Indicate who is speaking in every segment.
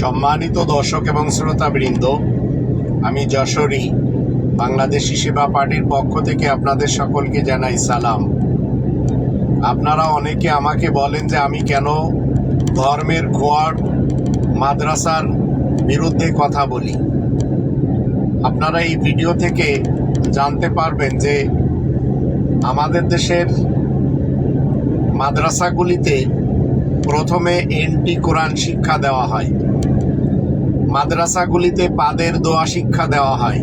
Speaker 1: সম্মানিত দর্শক এবং শ্রোতাবৃন্দ, আমি যশোরী, বাংলাদেশি সেবা পার্টির পক্ষ থেকে আপনাদের সকলকে জানাই সালাম। আপনারা অনেকে আমাকে বলেন যে আমি কেন ধর্মের খোয়ার মাদ্রাসার বিরুদ্ধে কথা বলি। আপনারা এই ভিডিও থেকে জানতে পারবেন যে আমাদের দেশের মাদ্রাসাগুলিতে প্রথমে এন্টি কোরআন শিক্ষা দেওয়া হয়। মাদ্রাসাগুলিতে পাদের দোয়া শিক্ষা দেওয়া হয়।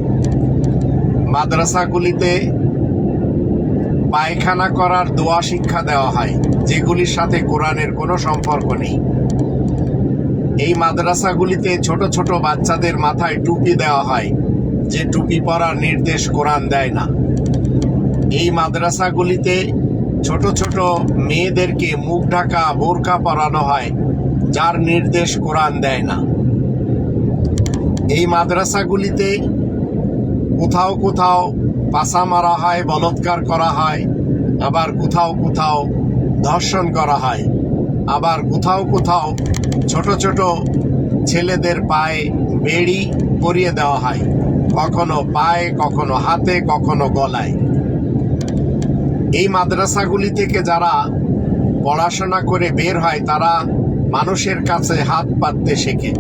Speaker 1: মাদ্রাসাগুলিতে পায়খানা করার দোয়া শিক্ষা দেওয়া হয়, যেগুলির সাথে কোরআনের কোনো সম্পর্ক নেই। এই মাদ্রাসাগুলিতে ছোট ছোট বাচ্চাদের মাথায় টুপি দেওয়া হয়, যে টুপি পরার নির্দেশ কোরআন দেয় না। এই মাদ্রাসাগুলিতে ছোট ছোট মেয়েদেরকে মুখ ঢাকা বোরকা পরানো হয়, যার নির্দেশ কোরআন দেয় না। এই মাদ্রাসাগুলিতে কোথাও কোথাও পাশা মারা হয়, বলৎকার করা হয়, আবার কোথাও কোথাও ধর্ষণ করা হয়। আবার কোথাও কোথাও ছোট ছোট ছেলেদের পায়ে বেড়ি পরিয়ে দেওয়া হয়, কখনো পায়ে, কখনো হাতে, কখনো গলায়। এই মাদ্রাসাগুলি থেকে যারা পড়াশোনা করে বের হয়, তারা মানুষের কাছে হাত পাততে শেখে।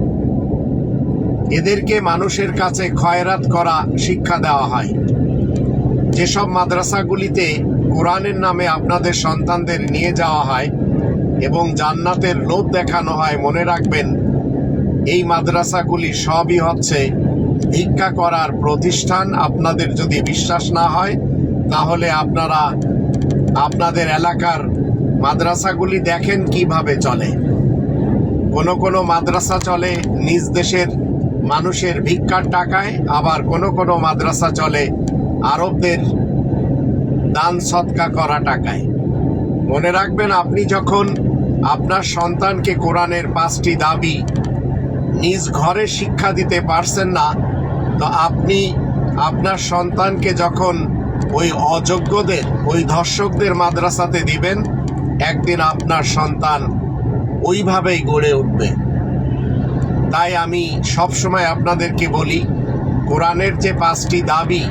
Speaker 1: এদেরকে মানুষের কাছে খয়রাত করা শিক্ষা দেওয়া হয়। যেসব মাদ্রাসাগুলিতে কোরআনের নামে আপনাদের সন্তানদের নিয়ে যাওয়া হয় এবং জান্নাতের লোভ দেখানো হয়, মনে রাখবেন, এই মাদ্রাসাগুলি সবই হচ্ছে ভিক্ষা করার প্রতিষ্ঠান। আপনাদের যদি বিশ্বাস না হয়, তাহলে আপনারা আপনাদের এলাকার মাদ্রাসাগুলি দেখেন কীভাবে চলে। কোনো কোনো মাদ্রাসা চলে নিজ দেশের মানুষের ভিক্ষার টাকায় আবার কোনো কোনো মাদ্রাসা চলে আরবদের দান সৎকা করা টাকায়। মনে রাখবেন, আপনি যখন আপনার সন্তানকে কোরআনের পাঁচটি দাবি নিজ ঘরে শিক্ষা দিতে পারছেন না, তো আপনি আপনার সন্তানকে যখন ওই অযোগ্যদের, ওই ধর্ষকদের মাদ্রাসাতে দিবেন, একদিন আপনার সন্তান ওইভাবেই গড়ে উঠবে। তাই আমি সবসময় আপনাদেরকে বলি, কোরআনের যে পাঁচটি দাবি,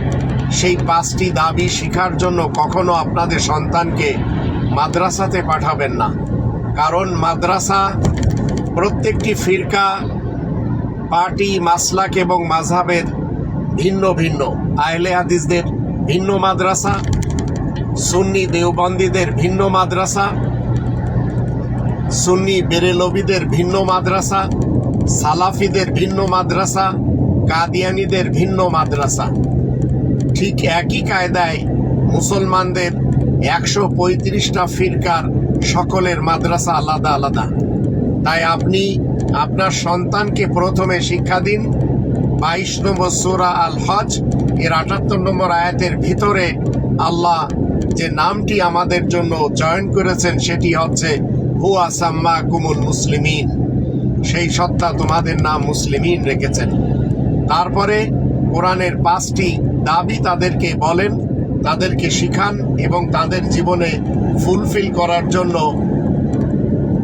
Speaker 1: সেই পাঁচটি দাবি শেখার জন্য কখনো আপনাদের সন্তানকে মাদ্রাসাতে পাঠাবেন না। কারণ মাদ্রাসা প্রত্যেকটি ফিরকা, পার্টি, মাসলাক এবং মাঝহাবের ভিন্ন ভিন্ন। আহলে হাদিসদের ভিন্ন মাদ্রাসা, সুন্নি দেওবন্দীদের ভিন্ন মাদ্রাসা, সুন্নি বেরেলবিদের ভিন্ন মাদ্রাসা সালাফিদের ভিন্ন মাদ্রাসা, কাদিয়ানিদের ভিন্ন মাদ্রাসা। ঠিক একই কায়দায় মুসলমানদের একশো পঁয়ত্রিশটা ফিরকার সকলের মাদ্রাসা আলাদা আলাদা। তাই আপনি আপনার সন্তানকে প্রথমে শিক্ষা দিন। বাইশ নম্বর সোরা আল হজ এর আটাত্তর নম্বর আয়াতের ভিতরে আল্লাহ যে নামটি আমাদের জন্য চয়ন করেছেন, সেটি হচ্ছে, হুয়া সাম্মা কুমুল মুসলিমিন। সেই সত্তা তোমাদের নাম মুসলিমিন রেখেছেন। তারপরে কোরআনের পাঁচটি দাবি তাদেরকে বলেন, তাদেরকে শিখান এবং তাদের জীবনে ফুলফিল করার জন্য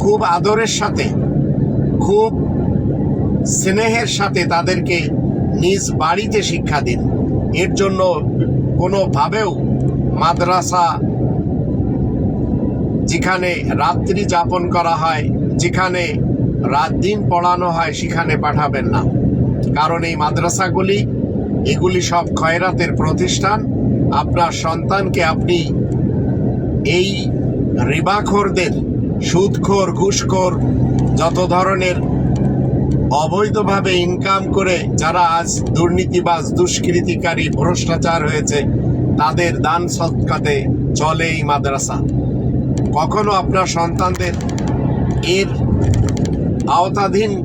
Speaker 1: খুব আদরের সাথে, খুব স্নেহের সাথে তাদেরকে নিজ বাড়িতে শিক্ষা দিন। এর জন্য কোনোভাবেও মাদ্রাসা যেখানে রাত্রি যাপন করা হয়, যেখানে রাত দিন পড়ানো হয় সেখানে পাঠাবেন না। কারণ এই মাদ্রাসাগুলি, এগুলি সব খয়রাতের প্রতিষ্ঠান। আপনার সন্তানকে আপনি এই রিবাখোরদের, সুদখোর, ঘুষখোর, যত ধরনের অবৈধভাবে ইনকাম করে যারা আজ দুর্নীতিবাজ, দুষ্কৃতিকারী, ভ্রষ্টাচার হয়েছে, তাদের দান সৎকাতে চলে এই মাদ্রাসা। কখনো আপনার সন্তানদের এর আওতাধীন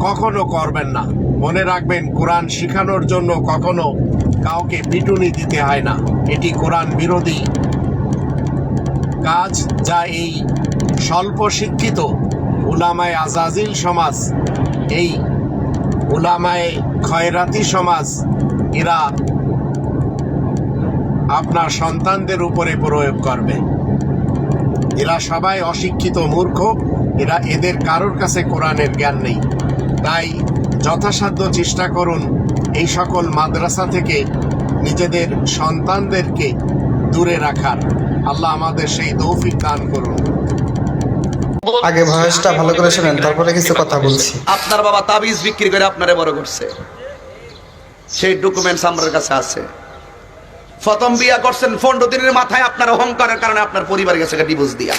Speaker 1: কখনো করবেন না। মনে রাখবেন, কোরআন শিখানোর জন্য কখনো কাউকে পিটুনি দিতে হয় না। এটি কোরআন বিরোধী কাজ যা এই স্বল্প শিক্ষিত উলামায় আজাজিল সমাজ, এই উলামায় খয়রাতি সমাজ, এরা আপনার সন্তানদের উপরে প্রয়োগ করবে। এরা সবাই অশিক্ষিত মূর্খ। এরা এদের কারোর কাছে কোরআনের জ্ঞান নেই। তাই যথাসাধ্য চেষ্টা করুন এই সকল মাদ্রাসা থেকে নিজেদের সন্তানদেরকে দূরে রাখার। আল্লাহ আমাদের সেই তৌফিক দান করুন।
Speaker 2: আগে ভয়েসটা ভালো করে শোনেন তারপরে কিছু কথা বলছি।
Speaker 3: আপনার বাবা তাবিজ বিক্রি করে আপনারে বড় করছে। সেই ডকুমেন্টস আমার কাছে আছে। প্রথম বিয়া করছেন পনেরো দিনের মাথায় আপনার অহংকারের কারণে আপনার পরিবার গেছে ডিভোর্স দিয়া।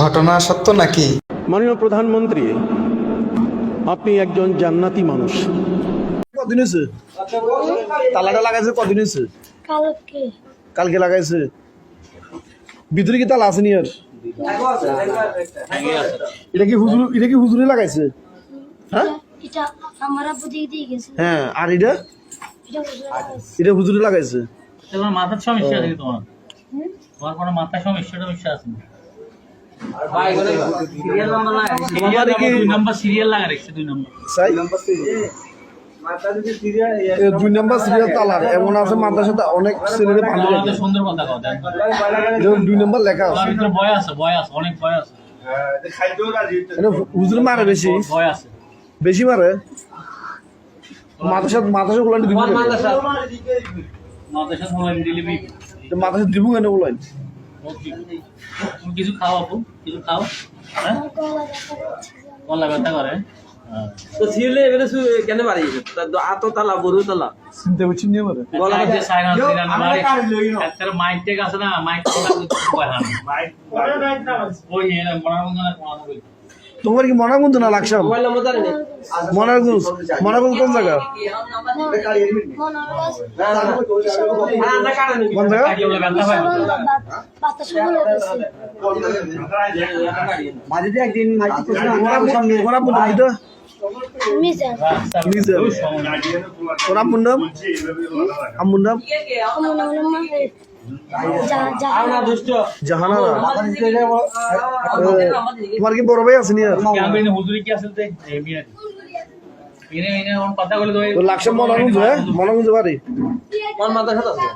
Speaker 2: ঘটনা সত্য নাকি?
Speaker 4: মাননীয় প্রধানমন্ত্রী আপনি একজন জান্নাতি মানুষ।
Speaker 5: কদিন হয়েছে? তালাটা লাগাইছে কদিন হয়েছে?
Speaker 6: কালকে।
Speaker 5: কালকে লাগাইছে? ভিতরে কি তালা আছে নি আর? এটা কি হুজুর এটা কি হুজুরে লাগাইছে? হ্যাঁ?
Speaker 6: এটা আমার আব্বু দিয়ে দিয়ে গেছে।
Speaker 5: হ্যাঁ আর এটা?
Speaker 6: এটা
Speaker 5: হুজুরে লাগাইছে।
Speaker 7: তোমার মাথার সমস্যা আছে তোমার? তোমার কোনো মাথার সমস্যা টমস্যা আছে দুই নাম্বার সিরিয়াল লাগা রেখেছে দুই নাম্বার
Speaker 5: চাই এ দুই নাম্বার সিরিয়াল তালার এমন আছে মাথার সাথে অনেক পানি যেমন দুই নাম্বার লেখা আছে।
Speaker 7: ভয় আছে ভয় আছে অনেক ভয় আছে।
Speaker 5: এটা মারে বেশি।
Speaker 7: ভয় আছে।
Speaker 5: বেশি মারে? মাথার সাথে মাথার সাথে দিব?
Speaker 7: মাথার
Speaker 5: মাথার সাথে দিব। কেন উলান
Speaker 7: তুমি কিছু খাও আপু কিছু খাও হ্যাঁ?
Speaker 6: কলা ব্যথা
Speaker 7: করে।
Speaker 8: তো সিরিয়ালে এবারে সু কেন আতো তালা বড় তালা।
Speaker 5: চিনতে পারছি নিয়ে মারে
Speaker 7: গলা দিলাম মারি একটা মাইক টেক আছে না মাইক টেক আছে ওই এর কোন
Speaker 5: তোমার কি মনে গুনতো না
Speaker 8: না
Speaker 5: মনারগুঞ্জ মনারগুঞ্জ কোন জায়গা
Speaker 8: হ্যাঁ
Speaker 5: কোন জায়গা
Speaker 7: কাকে বলে
Speaker 6: আমার
Speaker 5: জাহানারা তোমার কি বড় ভাই আছে নি আর?
Speaker 7: আমি কি আসলে এই বিয়ে এনে এনে কোন কথা বলে
Speaker 5: লাগছে মনারগুঞ্জ হ্যাঁ? মনারগুঞ্জ বাড়ি।
Speaker 8: কোন মাথার সাথে আছে?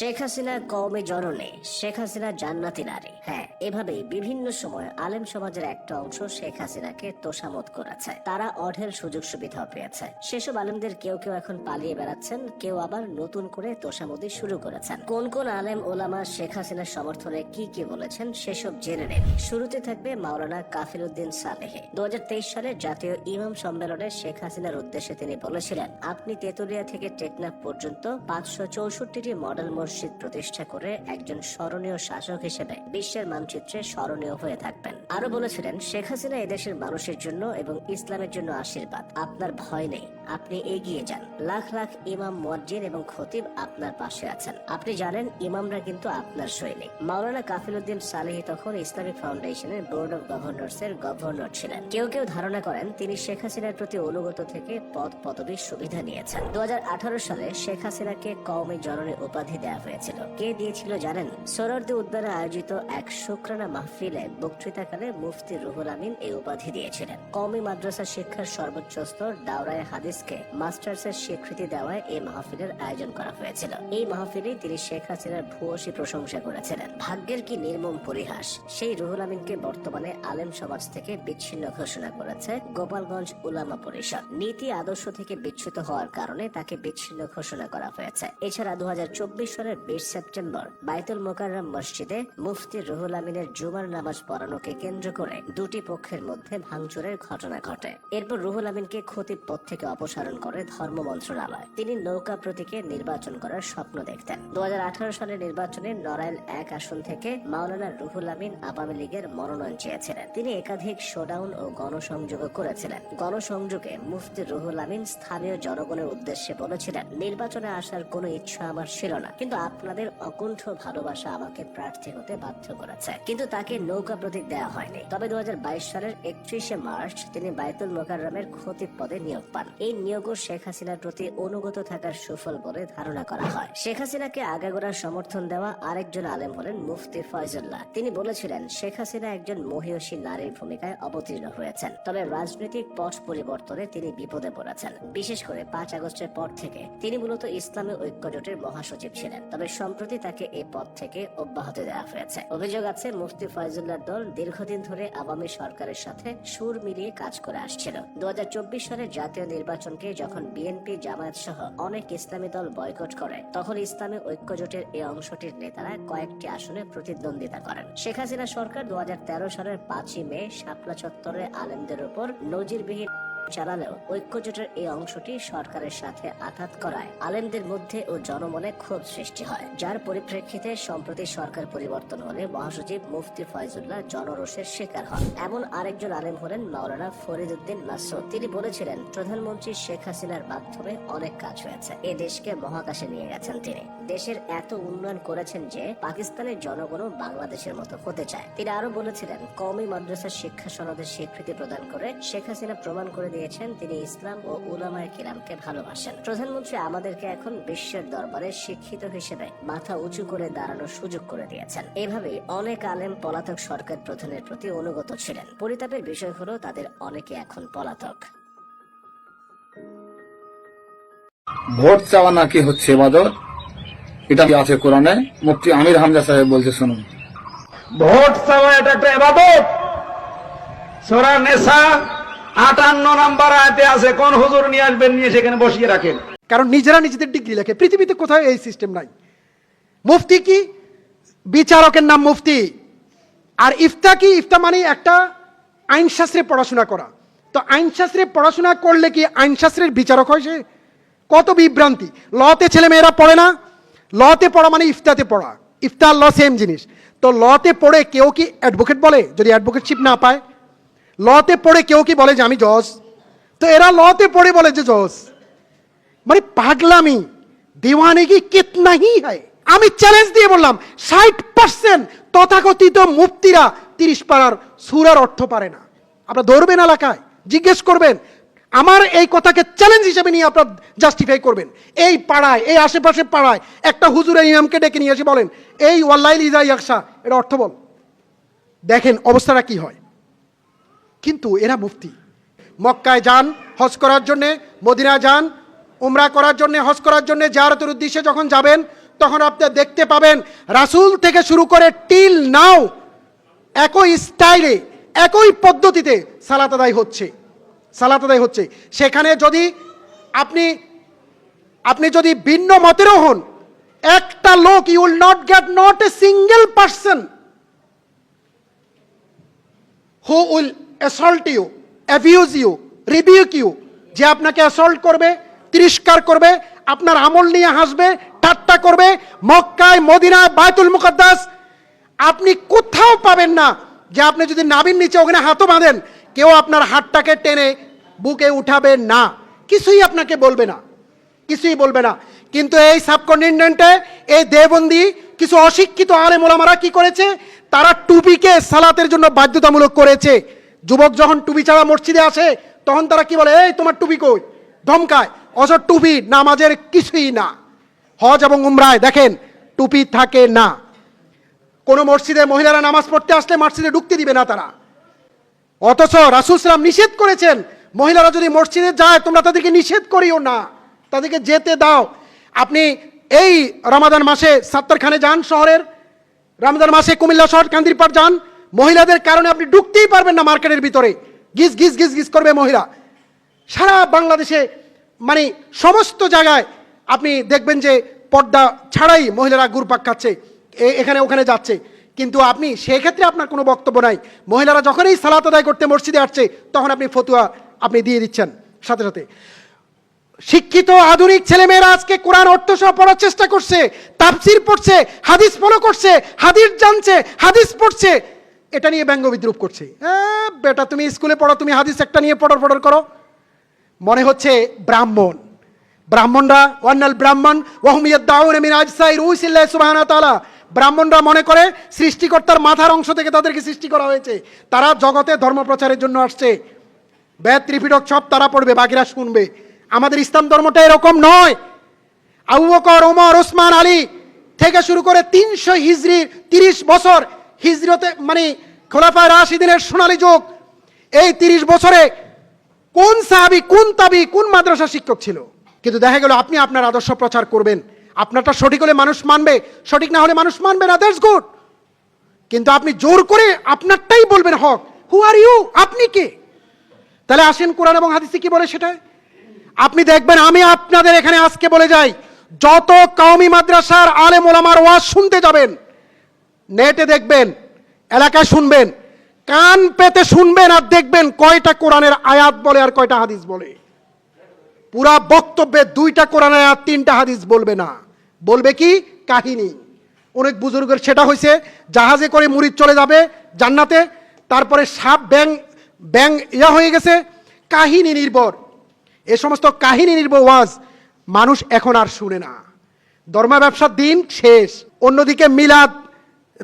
Speaker 9: শেখ হাসিনা কওমে জননে, শেখ হাসিনা জান্নাতি নারী। হ্যাঁ এভাবেই বিভিন্ন সময় আলেম সমাজের একটা অংশ শেখ হাসিনাকে তোষামত করেছে। তারা অঢেল সুযোগ সুবিধা পেয়েছে। সেসব আলেমদের কেউ কেউ এখন পালিয়ে বেড়াচ্ছেন, কেউ আবার নতুন করে তোষামতি শুরু করেছেন। কোন কোন আলেম ওলামা শেখ হাসিনার সমর্থনে কি কি বলেছেন, সেসব জেনে নেন। শুরুতে থাকবে মাওলানা কাফির উদ্দিন সালেহে। দু হাজার তেইশ সালে জাতীয় ইমাম সম্মেলনে শেখ হাসিনার উদ্দেশ্যে তিনি বলেছিলেন, আপনি তেতুলিয়া থেকে টেকনাফ পর্যন্ত পাঁচশো চৌষট্টিটি মডেল মসজিদ প্রতিষ্ঠা করে একজন স্মরণীয় শাসক হিসেবে বিশ্বের মানচিত্রে স্মরণীয় হয়ে থাকবেন। আরও বলেছিলেন, শেখ হাসিনা এদেশের মানুষের জন্য এবং ইসলামের জন্য আশীর্বাদ। আপনার ভয় নেই। আপনি এগিয়ে যান। লাখ লাখ ইমাম মসজিদ এবং খতিব আপনার পাশে আছেন। আপনি জানেন, ইমামরা কিন্তু আপনার সৈনিক। মাওলানা কাফিলউদ্দিন সালেহি তখন ইসলামিক ফাউন্ডেশনের বোর্ড অব গভর্নর্স এর গভর্নর ছিলেন। কেউ কেউ ধারণা করেন, তিনি শেখ হাসিনার প্রতি অনুগত থেকে পদ পদবীর সুবিধা নিয়েছেন। দু হাজার আঠারো সালে শেখ হাসিনাকে কওমি জননী উপাধি দেওয়া হয়েছিল। কে দিয়েছিল জানেন? সোহরার্দি উদ্যানে আয়োজিত এক শুক্রানা মাহফিলে বক্তৃতাকালে মুফতি রুহুল আমিন এই উপাধি দিয়েছিলেন। কওমি মাদ্রাসা শিক্ষার সর্বোচ্চ স্তর দাওরায় হাদিসকে মাস্টার্সের স্বীকৃতি দেওয়ায় এই মাহফিলের আয়োজন করা হয়েছিল। এই মাহফিলে তিনি শেখ হাসিনার ভূয়সী প্রশংসা করেছিলেন। ভাগ্যের কি নির্মম পরিহাস, সেই রুহুল আমিনকে বর্তমানে আলেম সমাজ থেকে বিচ্ছিন্ন ঘোষণা করেছে গোপালগঞ্জ উলামা পরিষদ। নীতি আদর্শ থেকে বিচ্যুত হওয়ার কারণে তাকে বিচ্ছিন্ন ঘোষণা করা হয়েছে। এছাড়া দু হাজার চব্বিশ সালের বিশ সেপ্টেম্বর বাইতুল মোকাররম মসজিদে মুফতি রুহুল আমিনের জুমার নামাজ পড়ানোকে কেন্দ্র করে দুটি পক্ষের মধ্যে ভাঙচুরের ঘটনা ঘটে। এরপর রুহুল আমিনকে ক্ষতির পদ থেকে অপসারণ করে ধর্ম মন্ত্রণালয়। তিনি নৌকা প্রতীকে নির্বাচন করার স্বপ্ন দেখতেন। দু সালের নির্বাচনে নড়াইল এক আসন থেকে মাওলানা রুহুল আমিন আওয়ামী লীগের মনোনয়ন চেয়েছিলেন। তিনি একাধিক শোডাউন ও গণসংযোগ করেছিলেন। গণসংযোগে মুফতি রুহুল আমিন স্থানীয় জনগণের উদ্দেশ্যে বলেছিলেন, নির্বাচনে আসার কোনো ইচ্ছা আমার ছিল না, কিন্তু আপনাদের অকুণ্ঠ ভালোবাসা আমাকে প্রার্থী হতে বাধ্য করেছে। কিন্তু তাকে নৌকা প্রতীক দেওয়া হয়নি। তবে দু হাজার বাইশ সালের একত্রিশে মার্চ তিনি বাইতুল মোকাররমের খতিব পদে নিয়োগ পান। এই নিয়োগও শেখ হাসিনার প্রতি অনুগত থাকার সুফল বলে ধারণা করা হয়। শেখ হাসিনাকে আগাগোড়া সমর্থন দেওয়া আরেকজন আলেম হলেন মুফতি ফয়জুল্লাহ। তিনি বলেছিলেন, শেখ হাসিনা একজন মহিয়সী নারীর ভূমিকায় অবতীর্ণ হয়েছেন, তবে রাজনৈতিক পথ পরিবর্তনে তিনি বিপদে পড়েছেন। বিশেষ করে পাঁচ আগস্টের পর থেকে তিনি মূলত ইসলামী ঐক্য জোটের মহাসচিব ছিলেন, তবে সম্প্রতি তাকে এই পদ থেকে অব্যাহতি দেওয়া হয়েছে। অভিযোগ আছে, মুফতি ফয়জুল্লাহর দল দীর্ঘদিন ধরে আওয়ামী সরকারের সাথে সুর মিলিয়ে কাজ করে আসছিল। দু সালে জাতীয় নির্বাচনকে যখন বিএনপি, জামায়াত সহ অনেক ইসলামী দল বয়কট করে, তখন ইসলামী ঐক্য জোটের এই অংশটির নেতারা কয়েকটি আসনে প্রতিদ্বন্দ্বিতা করেন। শেখ হাসিনা সরকার দু হাজার তেরো সালের পাঁচই মে শাপলা চত্বরে আলেমদের উপর নজিরবিহীন চালালেও ঐক্যজোটের এই অংশটি সরকারের সাথে আঘাত করায়। আলেমদের মধ্যে ও জনমনে ক্ষোভ সৃষ্টি হয়, যার পরিপ্রেক্ষিতে সম্প্রতি সরকার পরিবর্তন হলে মহাসচিব মুফতি ফয়জুল্লাহ জনরোষের শিকার হন। এমন আরেকজন আলেম হলেন মাওলানা ফরিদ উদ্দিন মাসুদ তিনি বলেছিলেন, প্রধানমন্ত্রী শেখ হাসিনার মাধ্যমে অনেক কাজ হয়েছে। এ দেশকে মহাকাশে নিয়ে গেছেন তিনি। দেশের এত উন্নয়ন করেছেন যে পাকিস্তানের জনগণও বাংলাদেশের মতো হতে চায়। তিনি আরও বলেছিলেন, কওমি মাদ্রাসার শিক্ষা সনদের স্বীকৃতি প্রদান করে শেখ হাসিনা প্রমাণ করে দিয়েছেন তিনি ইসলাম ও উলামায়ে কিরামকে ভালোবাসেন। প্রধানমন্ত্রী আমাদেরকে এখন বিশ্বের দরবারে শিক্ষিত হিসেবে মাথা উঁচু করে দাঁড়ানোর সুযোগ করে দিয়েছেন। এভাবে অনেক আলেম পলাতক সরকার প্রধানের প্রতি অনুগত ছিলেন। পরিতাপের বিষয় হলো তাদের অনেকে এখন পলাতক।
Speaker 5: ভোট চাওয়া নাকি হচ্ছে এবাদত? এটা কি আছে কোরআনে? মুফতি আমির হামজা সাহেব বলছে শুনুন।
Speaker 3: ভোট চাওয়া এটা একটা এবাদত। সোরা নেশা আটান্ন নাম্বার আয়তে আছে, কোন হুজুর নিয়ে আসবেন, নিয়ে সেখানে বসিয়ে রাখেন।
Speaker 10: কারণ নিজেরা নিজেদের ডিগ্রি লেখে। পৃথিবীতে কোথাও এই সিস্টেম নাই। মুফতি কি? বিচারকের নাম মুফতি। আর ইফতা কি? ইফতা মানে একটা আইনশাস্ত্রে পড়াশোনা করা। তো আইনশাস্ত্রে পড়াশোনা করলে কি আইনশাস্ত্রের বিচারক হয় সে? কত বিভ্রান্তি। লতে ছেলে মেয়েরা পড়ে না। লতে পড়া মানে ইফতাতে পড়া। ইফতার ল সেম জিনিস। তো লতে পড়ে কেউ কি অ্যাডভোকেট বলে? যদি অ্যাডভোকেটশিপ না পায় লতে পড়ে কেউ কি বলে যে আমি জজ? তো এরা লতে পড়ে বলে যে জজ। মানে পাগলামি। দিওয়ানিগি কিতনা হি হয়। আমি চ্যালেঞ্জ দিয়ে বললাম, ষাট পার্সেন্ট তথাকথিত মুফতিরা তিরিশ পাড়ার সুরার অর্থ পারে না। আপনারা ধরবেন এলাকায়, জিজ্ঞেস করবেন, আমার এই কথাকে চ্যালেঞ্জ হিসেবে নিয়ে আপনারা জাস্টিফাই করবেন। এই পাড়ায়, এই আশেপাশে পাড়ায় একটা হুজুরের ইমামকে ডেকে নিয়ে এসে বলেন, এই ওয়াল্লাইল ইজা ইয়াকশা এটা অর্থ বল। দেখেন অবস্থাটা কি হয়। কিন্তু এরা মুফতি। মক্কায় যান, হজ করার জন্যে মদিনা যান, উমরা করার জন্য, হজ করার জন্য জারতের উদ্দেশ্যে যখন যাবেন, তখন আপনি দেখতে পাবেন, রাসূল থেকে শুরু করে টিল নাও একই স্টাইলে, একই পদ্ধতিতে সালাত আদায় হচ্ছে। সালাত আদায় হচ্ছে। সেখানে যদি আপনি আপনি যদি ভিন্ন মতেরও হন, একটা লোক you will not get not a single person who will assault you abuse you rebuke you যে আপনাকে অ্যাসল্ট করবে, তিরস্কার করবে, আপনার আমল নিয়ে হাসবে, ঠাট্টা করবে, মক্কায়, মদিনায় বায়তুল মুকদ্দাস, আপনি কোথাও পাবেন না যে আপনি যদি নাবির নিচে ওখানে হাতও বাঁধেন, কেউ আপনার হাতটাকে টেনে বুকে উঠাবে না। কিছুই আপনাকে বলবে না। কিছুই বলবে না। কিন্তু এই সাবকন্টিনেন্টে, এই দেবন্দি, কিছু অশিক্ষিত আরে ওলামারা কি করেছে? তারা টুপিকে সালাতের জন্য বাধ্যতামূলক করেছে। যুবক যখন টুপি ছাড়া মসজিদে আসে, তখন তারা কি বলে, এই, তোমার টুপি কই? ধমকায় অথচ টুপি, নামাজের কিছুই না। হজ এবং উমরায়, দেখেন, টুপি থাকে না। কোনো মসজিদে মহিলারা নামাজ পড়তে আসলে মসজিদে ঢুকতে দিবে না তারা। অথচ রাসুল সালাম নিষেধ করেছেন, মহিলারা যদি মসজিদে যায়, তোমরা তাদেরকে নিষেধ করিও না। তাদেরকে যেতে দাও। আপনি এই রমাদান মাসে সাত্তারখানে যান শহরের রমজান মাসে কুমিল্লা শহর, কান্দিরপাড় যান মহিলাদের কারণে আপনি ঢুকতেই পারবেন না মার্কেটের ভিতরে। গিজ গিজ গিজ গিজ করবে মহিলা। সারা বাংলাদেশে মানে সমস্ত জায়গায় আপনি দেখবেন যে পর্দা ছাড়াই মহিলারা গুরপাক খাচ্ছে এখানে ওখানে যাচ্ছে। কিন্তু আপনি, সেক্ষেত্রে আপনার কোনো বক্তব্য নাই। মহিলারা যখনই সালাত আদায় করতে মসজিদে আসছে, তখন আপনি ফতুয়া আপনি দিয়ে দিচ্ছেন, সাথে সাথে। শিক্ষিত আধুনিক ছেলেমেয়েরা আজকে কোরআন অর্থ সহ পড়ার চেষ্টা করছে, তাফসির পড়ছে, হাদিস ফলো করছে, হাদিস জানছে, হাদিস পড়ছে। এটা নিয়ে ব্যঙ্গ বিদ্রুপ করছে। হ্যাঁ বেটা, তুমি স্কুলে পড়ো, তুমি হাদিস একটা নিয়ে পড়র পড়র করো। মনে হচ্ছে ব্রাহ্মণ। ব্রাহ্মণরা ওয়ান্নাল ব্রাহ্মণ ওয়া ব্রাহ্মণরা মনে করে সৃষ্টিকর্তার মাথার অংশ থেকে তাদেরকে সৃষ্টি করা হয়েছে। তারা জগতে ধর্ম প্রচারের জন্য আসছে। বেদ, ত্রিপিটক সব তারা পড়বে, বাকিরা শুনবে। আমাদের ইসলাম ধর্মটা এরকম নয়। আবু ওমর, ওসমান, আলী থেকে শুরু করে তিনশো হিজড়ি তিরিশ বছর হিজরতে মানে খোলাফায় রাশিদিনের সোনালী যুগ, এই তিরিশ বছরে কোন সাহাবি, কোন তাবি, কোন মাদ্রাসা শিক্ষক ছিল? কিন্তু দেখা গেল আপনি আপনার আদর্শ প্রচার করবেন। আপনারটা সঠিক হলে মানুষ মানবে, সঠিক না হলে মানুষ মানবে না দ্যাটস গুড কিন্তু আপনি জোর করে আপনারটাই বলবেন, হক হু আর ইউ আপনি কে? তাহলে আসেন কোরআন এবং হাদিসে কি বলে সেটা? আপনি দেখবেন, আমি আপনাদের এখানে আজকে বলে যাই, যত কওমি মাদ্রাসার আলেম ওলামার ওয়াজ শুনতে যাবেন নেটে দেখবেন, এলাকায় শুনবেন, কান পেতে শুনবেন আর দেখবেন কয়টা কোরআনের আয়াত বলে আর কয়টা হাদিস বলে। পুরা বক্তব্যে দুইটা কোরআন আয়াত, তিনটা হাদিস বলবে না। বলবে কি? কাহিনী। অনেক বুজুর্গের সেটা হয়েছে জাহাজে করে মুরিদ চলে যাবে জান্নাতে, তারপরে সাপ ব্যাং ব্যাং ইয়া হয়ে গেছে, কাহিনী নির্ভর। এ সমস্ত কাহিনী নির্ভর ওয়াজ, মানুষ এখন আর শুনে না। ধর্মা ব্যবসার দিন শেষ। অন্যদিকে মিলাদ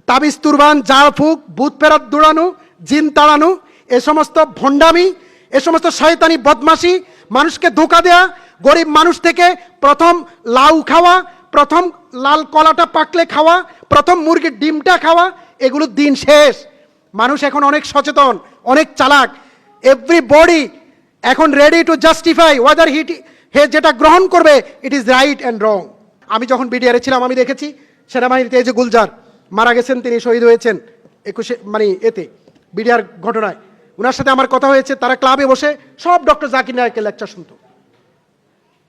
Speaker 10: তাবিজ তুরবান, জাল ফুক ভূত ফেরাত দৌড়ানো, জিন তাড়ানো, এ সমস্ত ভণ্ডামি, এ সমস্ত শয়তানি বদমাশি, মানুষকে ধোকা দেয়া, গরিব মানুষ থেকে প্রথম লাউ খাওয়া, প্রথম লাল কলাটা পাকলে খাওয়া, প্রথম মুরগির ডিমটা খাওয়া, এগুলো দিন শেষ। মানুষ এখন অনেক সচেতন, অনেক চালাক। Every body ready to justify whether hit he যেটা গ্রহণ করবে it is right and wrong আমি যখন বিডিআরে ছিলাম, আমি দেখেছি, সেনাবাহিনীতে এই যে গুলজার মারা গেছেন, তিনি শহীদ হয়েছেন একুশে মানে এতে, বিডিআর ঘটনায়। ওনার সাথে আমার কথা হয়েছে, তারা ক্লাবে বসে সব ডক্টর জাকির নায়কের লেকচার শুনতো।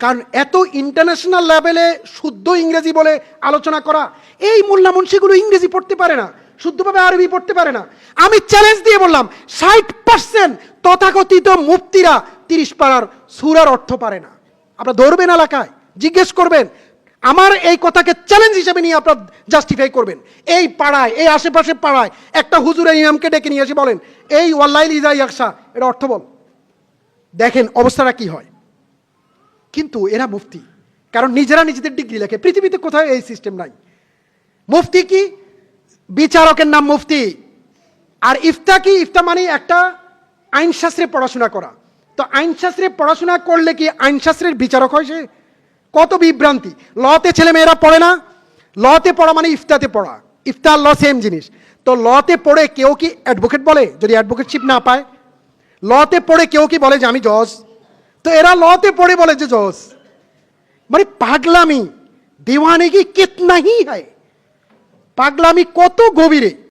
Speaker 10: কারণ এত ইন্টারন্যাশনাল লেভেলে শুদ্ধ ইংরেজি বলে আলোচনা করা, এই মোল্লা মুন্সিগুলো ইংরেজি পড়তে পারে না, শুদ্ধভাবে আরবি পড়তে পারে না। আমি চ্যালেঞ্জ দিয়ে বললাম, ষাট পার্সেন্ট তথাকথিত মুক্তিরা তিরিশ পাড়ার সুরার অর্থ পারে না। আপনারা ধরবেন এলাকায়, জিজ্ঞেস করবেন আমার এই কথাকে চ্যালেঞ্জ হিসেবে নিয়ে আপনারা জাস্টিফাই করবেন। এই পাড়ায়, এই আশেপাশে পাড়ায় একটা হুজুরে ইমামকে ডেকে নিয়ে এসে বলেন, এই ওয়াল্লাইল ইজাই আকসা এটা অর্থ বল। দেখেন অবস্থাটা কি হয়। কিন্তু এরা মুফতি, কারণ নিজেরা নিজেদের ডিগ্রি লেখে। পৃথিবীতে কোথাও এই সিস্টেম নাই। মুফতি কি? বিচারকের নাম মুফতি। আর ইফতা কি? ইফতা মানে একটা আইনশাস্ত্রে পড়াশোনা করা। তো আইনশাস্ত্রে পড়াশোনা করলে কি আইনশাস্ত্রের বিচারক হয় সে? কত বিভ্রান্তি। লতে ছেলে মেয়েরা পড়ে না, লতে পড়া মানে ইফতাতে পড়া। ইফতার ল সেম জিনিস। তো লতে পড়ে কেউ কি অ্যাডভোকেট বলে? যদি অ্যাডভোকেটশিপ না পায়, লতে পড়ে কেউ কি বলে যে আমি জজ? তো এরা লতে পড়ে বলে যে জজ। মানে পাগলামি। দিওয়ানে কি কিতনা হি হয়। পাগলামি কত গভীরে।